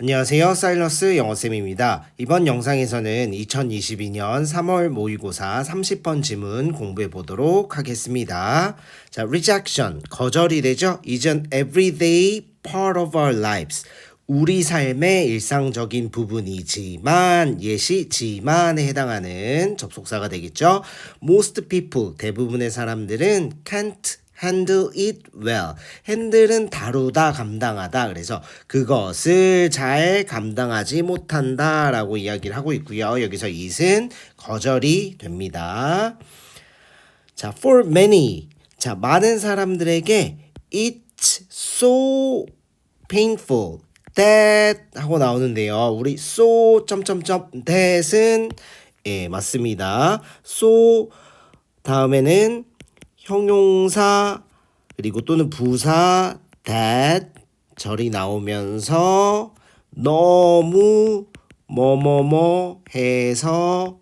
안녕하세요. 사일러스 영어쌤입니다. 이번 영상에서는 2022년 3월 모의고사 30번 지문 공부해 보도록 하겠습니다. 자, rejection, 거절이 되죠? is an everyday part of our lives. 우리 삶의 일상적인 부분이지만 예시지만에 해당하는 접속사가 되겠죠. Most people, 대부분의 사람들은 can't handle it well. 핸들은 다루다, 감당하다. 그래서 그것을 잘 감당하지 못한다 라고 이야기를 하고 있고요. 여기서 it은 거절이 됩니다. 자, for many. 자, 많은 사람들에게 it's so painful that 하고 나오는데요. 우리 so 점점점 that은 예, 맞습니다. so 다음에는 형용사 그리고 또는 부사 that 절이 나오면서 너무 뭐뭐뭐 해서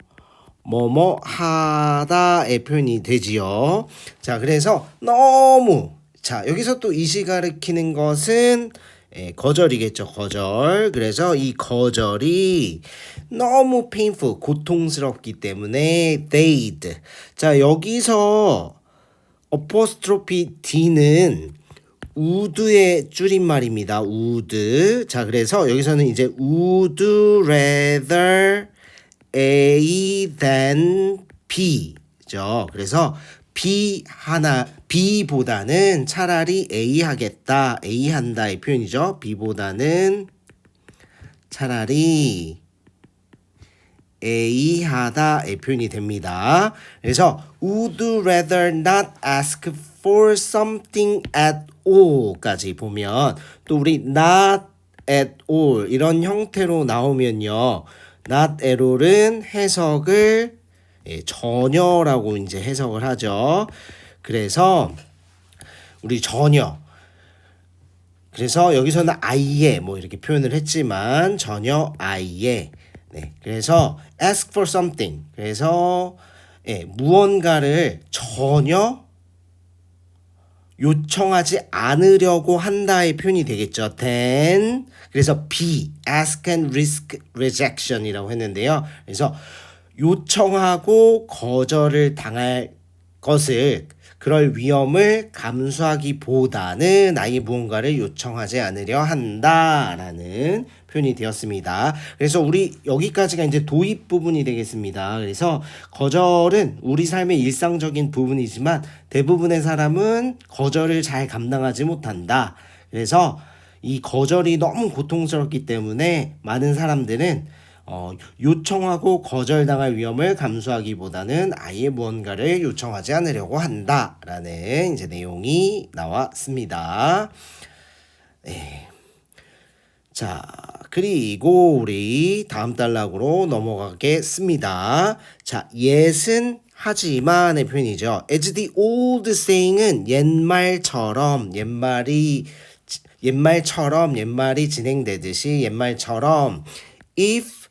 뭐뭐 하다의 표현이 되지요. 자, 그래서 너무 자, 여기서 또 이시 가르키는 것은 예, 거절이겠죠, 거절. 그래서 이 거절이 너무 painful, 고통스럽기 때문에 they'd. 자, 여기서 apostrophe D는 would의 줄임말입니다. would. 자, 그래서 여기서는 이제 would rather A than B죠. 그래서 B 하나 B보다는 차라리 A 하겠다, A 한다의 표현이죠. B보다는 차라리 A 하다의 표현이 됩니다. 그래서 would rather not ask for something at all까지 보면 또 우리 not at all 이런 형태로 나오면요. not at all은 해석을 예, 전혀라고 이제 해석을 하죠. 그래서 우리 전혀 그래서 여기서는 아예 뭐 이렇게 표현을 했지만 전혀 아예 네. 그래서 ask for something. 그래서 예, 무언가를 전혀 요청하지 않으려고 한다의 표현이 되겠죠. then 그래서 be ask and risk rejection이라고 했는데요. 그래서 요청하고 거절을 당할 것을 그럴 위험을 감수하기보다는 아예 무언가를 요청하지 않으려 한다라는 표현이 되었습니다. 그래서 우리 여기까지가 이제 도입 부분이 되겠습니다. 그래서 거절은 우리 삶의 일상적인 부분이지만 대부분의 사람은 거절을 잘 감당하지 못한다. 그래서 이 거절이 너무 고통스럽기 때문에 많은 사람들은 어, 요청하고 거절당할 위험을 감수하기보다는 아예 무언가를 요청하지 않으려고 한다라는 이제 내용이 나왔습니다. 네. 자, 그리고 우리 다음 단락으로 넘어가겠습니다. 자, yes은 하지만의 표현이죠. as the old saying은 옛말처럼 옛말이 옛말처럼 옛말이 진행되듯이 옛말처럼 if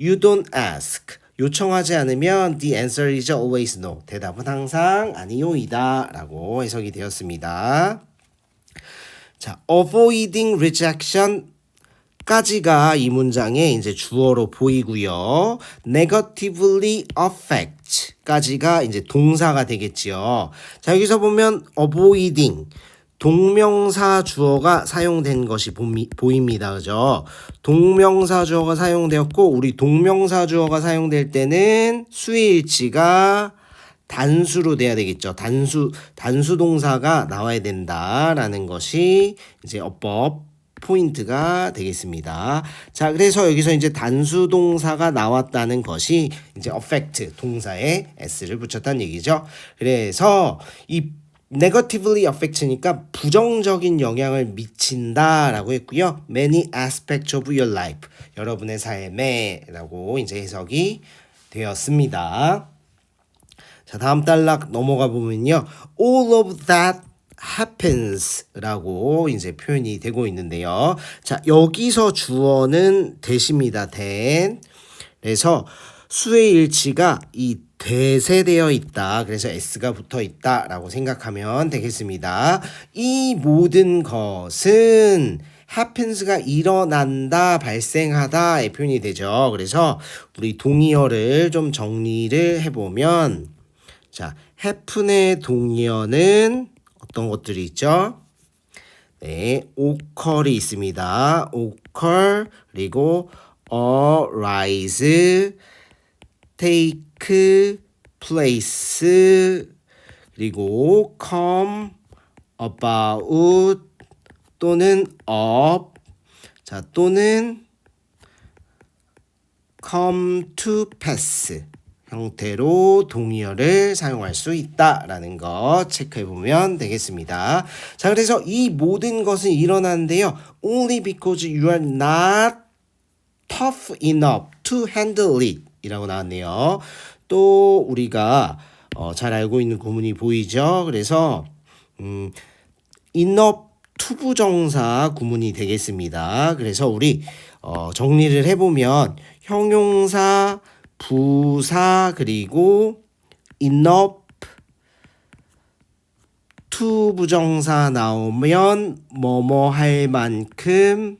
you don't ask 요청하지 않으면 the answer is always no. 대답은 항상 아니요이다 라고 해석이 되었습니다. 자, avoiding rejection 까지가 이 문장의 이제 주어로 보이고요. negatively affect 까지가 이제 동사가 되겠지요. 자, 여기서 보면 avoiding 동명사 주어가 사용된 것이 보입니다. 그죠? 동명사 주어가 사용되었고 우리 동명사 주어가 사용될 때는 수일치가 단수로 돼야 되겠죠. 단수 단수 동사가 나와야 된다라는 것이 이제 어법 포인트가 되겠습니다. 자, 그래서 여기서 이제 단수 동사가 나왔다는 것이 이제 affect 동사에 s를 붙였다는 얘기죠. 그래서 이 negatively affect니까 부정적인 영향을 미친다라고 했고요. many aspects of your life. 여러분의 삶에라고 이제 해석이 되었습니다. 자, 다음 단락 넘어가 보면요. all of that happens라고 이제 표현이 되고 있는데요. 자, 여기서 주어는 대십니다. 된. 그래서 수의 일치가 이 대세되어 있다. 그래서 s가 붙어 있다 라고 생각하면 되겠습니다. 이 모든 것은 happens가 일어난다, 발생하다의 표현이 되죠. 그래서 우리 동의어를 좀 정리를 해보면 자, happen의 동의어는 어떤 것들이 있죠? 네, occur이 있습니다. occur 그리고 arise, take place 그리고 come about 또는 up 자 또는 come to pass 형태로 동의어를 사용할 수 있다라는 거 체크해 보면 되겠습니다. 자, 그래서 이 모든 것은 일어나는데요. only because you are not tough enough to handle it 이라고 나왔네요. 또 우리가 어, 잘 알고 있는 구문이 보이죠? 그래서 음, enough 투부정사 구문이 되겠습니다. 그래서 우리 어, 정리를 해보면 형용사, 부사 그리고 enough 투부정사 나오면 뭐뭐 할 만큼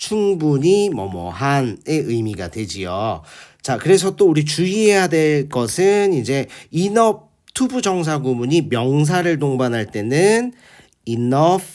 충분히 뭐뭐한의 의미가 되지요. 자, 그래서 또 우리 주의해야 될 것은 이제 enough 투부 정사 구문이 명사를 동반할 때는 enough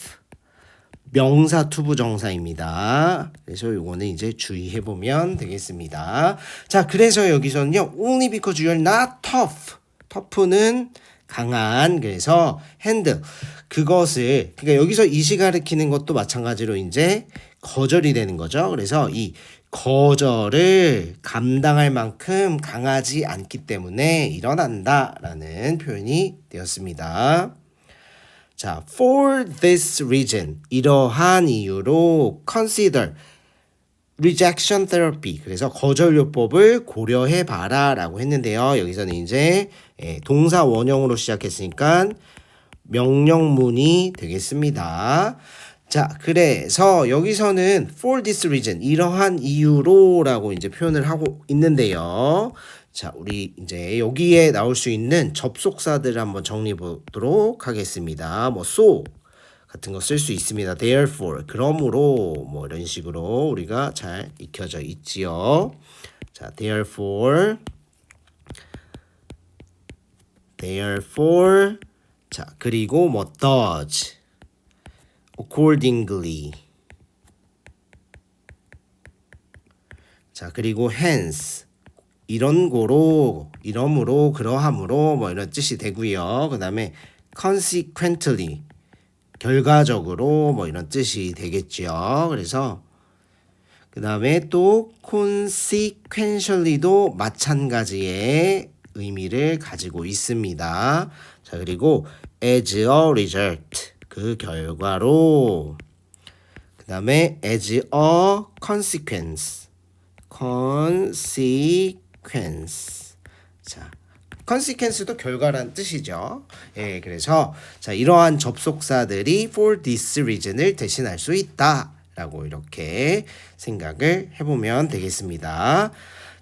명사 투부 정사입니다. 그래서 요거는 이제 주의해 보면 되겠습니다. 자, 그래서 여기서는요. only because you're not tough. tough는 강한 그래서 핸드 그것을 그러니까 여기서 이시 가리키는 것도 마찬가지로 이제 거절이 되는 거죠. 그래서 이 거절을 감당할 만큼 강하지 않기 때문에 일어난다라는 표현이 되었습니다. 자, for this reason 이러한 이유로 consider rejection therapy 그래서 거절요법을 고려해 봐라라고 했는데요. 여기서는 이제 예, 동사 원형으로 시작했으니까 명령문이 되겠습니다. 자, 그래서 여기서는 for this reason 이러한 이유로라고 이제 표현을 하고 있는데요. 자, 우리 이제 여기에 나올 수 있는 접속사들을 한번 정리해 보도록 하겠습니다. 뭐 so 같은 거 쓸 수 있습니다. therefore 그러므로 뭐 이런 식으로 우리가 잘 익혀져 있지요. 자, therefore therefore 자, 그리고 뭐 does accordingly 자, 그리고 hence 이런 고로 이러므로 그러함으로 뭐 이런 뜻이 되고요. 그다음에 consequently 결과적으로 뭐 이런 뜻이 되겠죠. 그래서 그 다음에 또 consequentially도 마찬가지의 의미를 가지고 있습니다. 자, 그리고 as a result 그 결과로 그 다음에 as a consequence consequence 자 consequence도 결과란 뜻이죠. 예, 그래서 자 이러한 접속사들이 for this reason을 대신할 수 있다라고 이렇게 생각을 해보면 되겠습니다.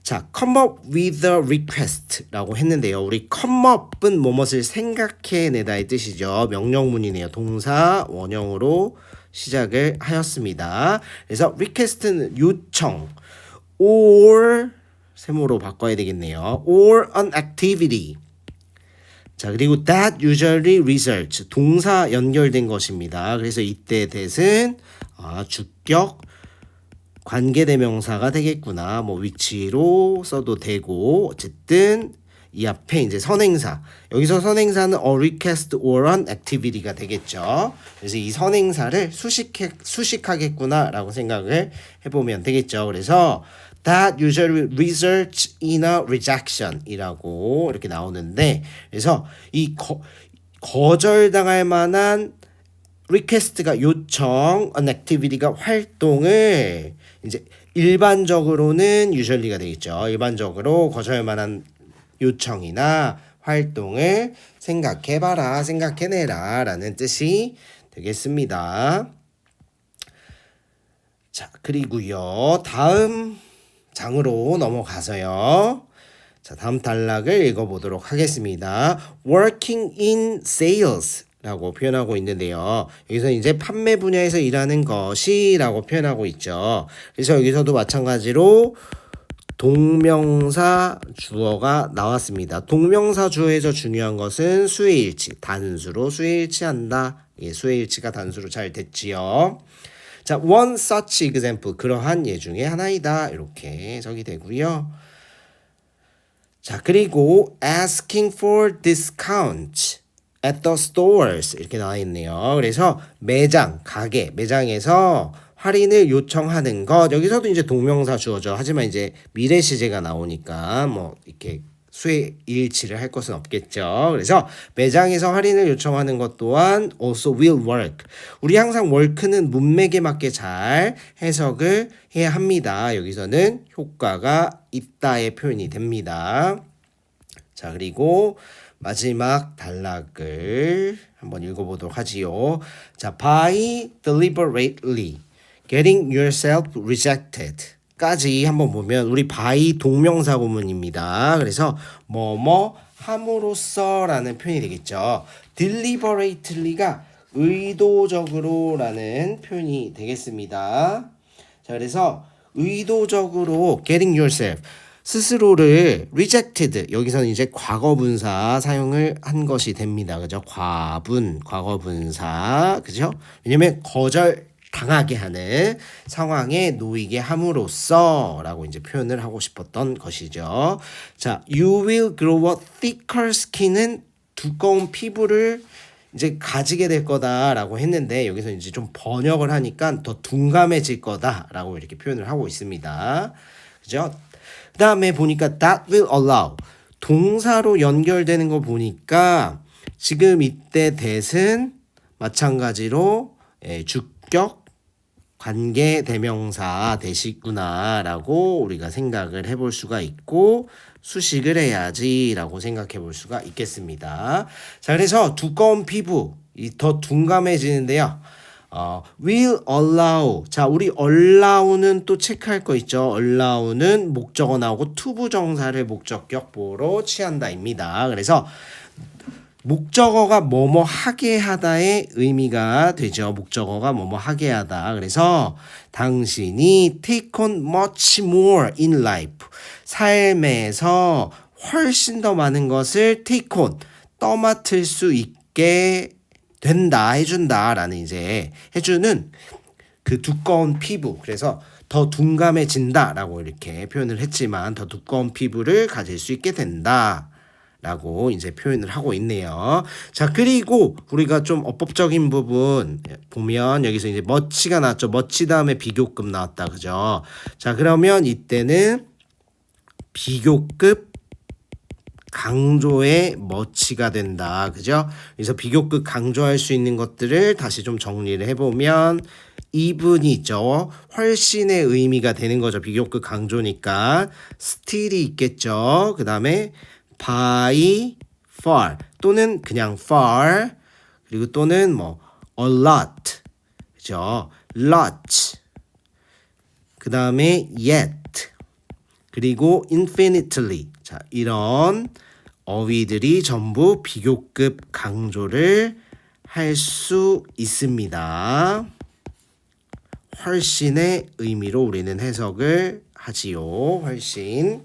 자, come up with a request라고 했는데요. 우리 come up은 무엇을 생각해내다의 뜻이죠. 명령문이네요. 동사 원형으로 시작을 하였습니다. 그래서 request는 요청 or 세모로 바꿔야 되겠네요. or an activity. 자, 그리고 that usually results 동사 연결된 것입니다. 그래서 이때 that은 아, 주격 관계대명사가 되겠구나. 뭐 위치로 써도 되고 어쨌든 이 앞에 이제 선행사 여기서 선행사는 a request or an activity가 되겠죠. 그래서 이 선행사를 수식해 수식하겠구나라고 생각을 해보면 되겠죠. 그래서 that usually results in a rejection이라고 이렇게 나오는데 그래서 이 거, 거절당할 만한 리퀘스트가 요청, an activity가 활동을 이제 일반적으로는 usually가 되겠죠. 일반적으로 거절할 만한 요청이나 활동을 생각해봐라, 생각해내라 라는 뜻이 되겠습니다. 자, 그리고요. 다음 장으로 넘어가서요. 자, 다음 단락을 읽어보도록 하겠습니다. Working in sales 라고 표현하고 있는데요. 여기서 이제 판매 분야에서 일하는 것이 라고 표현하고 있죠. 그래서 여기서도 마찬가지로 동명사 주어가 나왔습니다. 동명사 주어에서 중요한 것은 수의 일치, 단수로 수의 일치한다. 예, 수의 일치가 단수로 잘 됐지요. 자, one such example 그러한 예 중에 하나이다. 이렇게 적이 되고요. 자, 그리고 asking for discount at the stores 이렇게 나와 있네요. 그래서 매장, 가게, 매장에서 할인을 요청하는 것 여기서도 이제 동명사 주어죠. 하지만 이제 미래 시제가 나오니까 뭐 이렇게 수의 일치를 할 것은 없겠죠. 그래서 매장에서 할인을 요청하는 것 또한 also will work. 우리 항상 work는 문맥에 맞게 잘 해석을 해야 합니다. 여기서는 효과가 있다의 표현이 됩니다. 자, 그리고 마지막 단락을 한번 읽어보도록 하지요. 자, by deliberately getting yourself rejected. 까지 한번 보면 우리 by 동명사 구문입니다. 그래서 뭐뭐 함으로써라는 표현이 되겠죠. deliberately가 의도적으로라는 표현이 되겠습니다. 자, 그래서 의도적으로 getting yourself 스스로를 rejected 여기서는 이제 과거분사 사용을 한 것이 됩니다. 그죠? 과분, 과거분사. 그죠? 왜냐면 거절 당하게 하는 상황에 놓이게 함으로써라고 이제 표현을 하고 싶었던 것이죠. 자, you will grow a thicker skin은 두꺼운 피부를 이제 가지게 될 거다라고 했는데 여기서 이제 좀 번역을 하니까 더 둔감해질 거다라고 이렇게 표현을 하고 있습니다. 그죠? 그 다음에 보니까 that will allow 동사로 연결되는 거 보니까 지금 이때 that은 마찬가지로 예, 주격 관계 대명사 되시구나라고 우리가 생각을 해볼 수가 있고 수식을 해야지라고 생각해 볼 수가 있겠습니다. 자, 그래서 두꺼운 피부 이 더 둔감해지는데요. 어, will allow. 자, 우리 allow는 또 체크할 거 있죠. allow는 목적어 나오고 투부정사를 목적격 보로 취한다입니다. 그래서 목적어가 뭐뭐 하게 하다의 의미가 되죠. 목적어가 뭐뭐 하게 하다. 그래서 당신이 take on much more in life. 삶에서 훨씬 더 많은 것을 take on 떠맡을 수 있게 된다 해준다 라는 이제 해주는 그 두꺼운 피부 그래서 더 둔감해진다 라고 이렇게 표현을 했지만 더 두꺼운 피부를 가질 수 있게 된다. 라고 이제 표현을 하고 있네요. 자, 그리고 우리가 좀 어법적인 부분 보면 여기서 이제 멋치가 나왔죠. 멋치 다음에 비교급 나왔다. 그죠? 자, 그러면 이때는 비교급 강조의 머치가 된다. 그죠? 그래서 비교급 강조할 수 있는 것들을 다시 좀 정리를 해보면 이분이 있죠. 훨씬의 의미가 되는 거죠. 비교급 강조니까 still이 있겠죠. 그 다음에 by far 또는 그냥 far 그리고 또는 뭐 a lot 그죠? lot 그 다음에 yet 그리고 infinitely 자 이런 어휘들이 전부 비교급 강조를 할 수 있습니다. 훨씬의 의미로 우리는 해석을 하지요. 훨씬.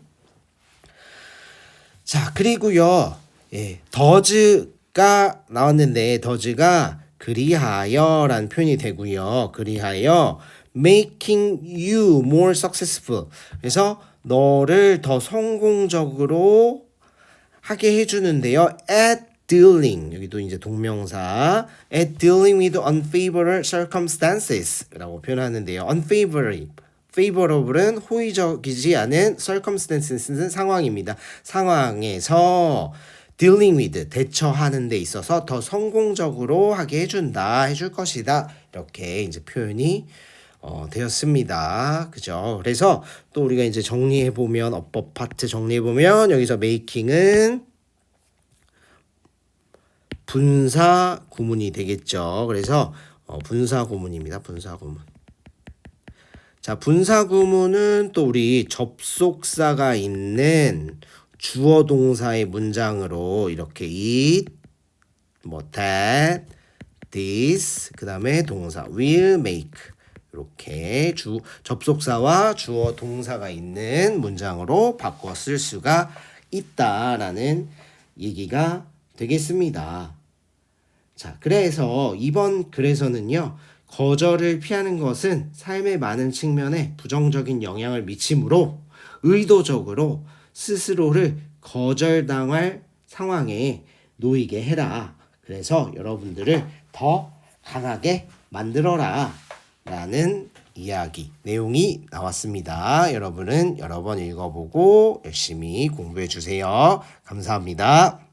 자, 그리고요. 예, 더즈가 나왔는데 더즈가 그리하여라는 표현이 되고요. 그리하여 making you more successful. 그래서 너를 더 성공적으로 하게 해주는데요. at dealing 여기도 이제 동명사 at dealing with unfavorable circumstances라고 표현하는데요. unfavorable favorable은 호의적이지 않은 circumstances는 상황입니다. 상황에서 dealing with 대처하는 데 있어서 더 성공적으로 하게 해준다 해줄 것이다 이렇게 이제 표현이 어, 되었습니다. 그죠? 그래서 또 우리가 이제 정리해 보면 어법 파트 정리해 보면 여기서 making은 분사 구문이 되겠죠. 그래서 어, 분사 구문입니다. 분사 구문. 자, 분사 구문은 또 우리 접속사가 있는 주어 동사의 문장으로 이렇게 it 뭐 that, this, 그 다음에 동사 will make 이렇게 주 접속사와 주어 동사가 있는 문장으로 바꿔 쓸 수가 있다라는 얘기가 되겠습니다. 자, 그래서 이번 글에서는요, 거절을 피하는 것은 삶의 많은 측면에 부정적인 영향을 미치므로 의도적으로 스스로를 거절당할 상황에 놓이게 해라. 그래서 여러분들을 더 강하게 만들어라. 라는 이야기, 내용이 나왔습니다. 여러분은 여러 번 읽어보고 열심히 공부해 주세요. 감사합니다.